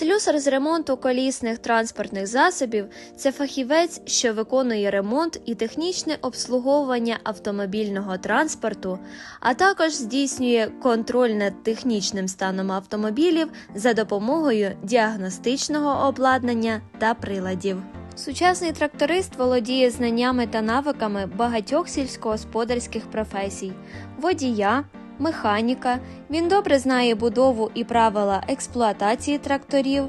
Слюсар з ремонту колісних транспортних засобів це фахівець, що виконує ремонт і технічне обслуговування автомобільного транспорту, а також здійснює контроль над технічним станом автомобілів за допомогою діагностичного обладнання та приладів. Сучасний тракторист володіє знаннями та навиками багатьох сільськогосподарських професій: водія, механіка. Він добре знає будову і правила експлуатації тракторів,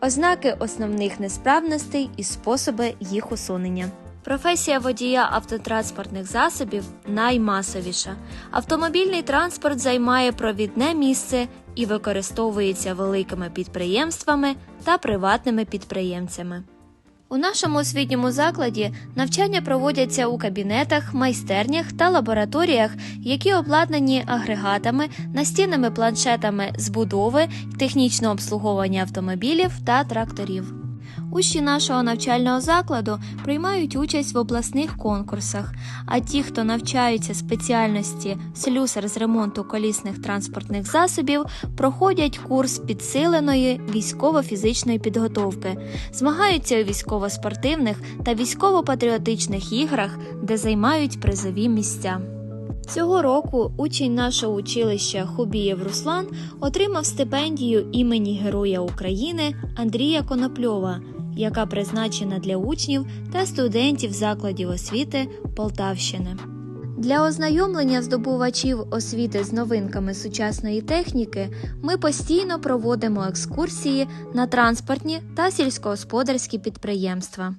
ознаки основних несправностей і способи їх усунення. Професія водія автотранспортних засобів наймасовіша. Автомобільний транспорт займає провідне місце і використовується великими підприємствами та приватними підприємцями. У нашому освітньому закладі навчання проводяться у кабінетах, майстернях та лабораторіях, які обладнані агрегатами, настінними планшетами збудови, будови, технічного обслуговування автомобілів та тракторів. Учні нашого навчального закладу приймають участь в обласних конкурсах, а ті, хто навчаються спеціальності слюсар з ремонту колісних транспортних засобів, проходять курс підсиленої військово-фізичної підготовки, змагаються у військово-спортивних та військово-патріотичних іграх, де займають призові місця. Цього року учень нашого училища Хубієв Руслан отримав стипендію імені Героя України Андрія Конопльова, яка призначена для учнів та студентів закладів освіти Полтавщини. Для ознайомлення здобувачів освіти з новинками сучасної техніки ми постійно проводимо екскурсії на транспортні та сільськогосподарські підприємства.